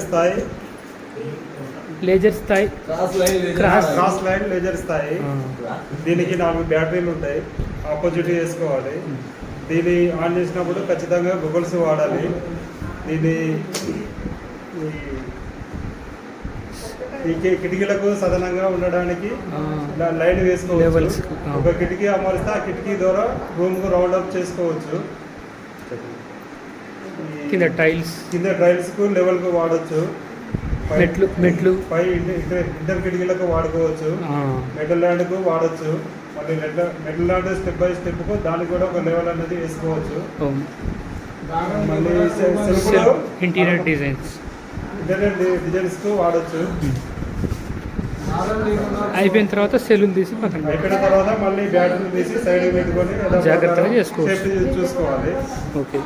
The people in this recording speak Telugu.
స్థాయి. లేజర్ స్థాయి. Cross cross. లైన్ లేజర్ స్థాయి. దీనికి నాలుగు బ్యాటరీలు ఉంటాయి. ఆపోజిట్ చేసుకోవాలి. దీన్ని ఆన్ చేసినప్పుడు ఖచ్చితంగా గూగుల్స్ వాడాలి. దీన్ని ఈ- కి- కిటికీలకు సదనంగా ఉండడానికి ఇలా లైన్ వేసుకోవచ్చు. ఒక కిటికీ అమరిస్తే ఆ కిటికీ ద్వారా రూమ్కు రౌండ్ అప్ చేసుకోవచ్చు. కింద టైల్స్. కింద ట్రైల్స్కు లెవెల్కు వాడచ్చు. మెట్లు మెట్లు. పై ఇంటర్ కిటికీలకు వాడుకోవచ్చు. ఆ, మెటల్ ల్యాండ్కు వాడచ్చు. మళ్ళీ metal metal land step by స్టెప్కు దానికి కూడా ఒక లెవెల్ అనేది వేసుకోవచ్చు. మళ్ళీ ఇంటీరియర్ డిజైన్స్. ఇంటర్నెట్ డిజైన్స్కు వాడచ్చు. అయిపోయిన తర్వాత సెలూన్ తీసి పక్కన. అయిపోయిన తర్వాత మళ్ళీ బ్యాటరీ తీసి సైడ్ పెట్టుకొని జాగ్రత్తగా. సేఫ్టీ చూసుకోవాలి. ఓకే.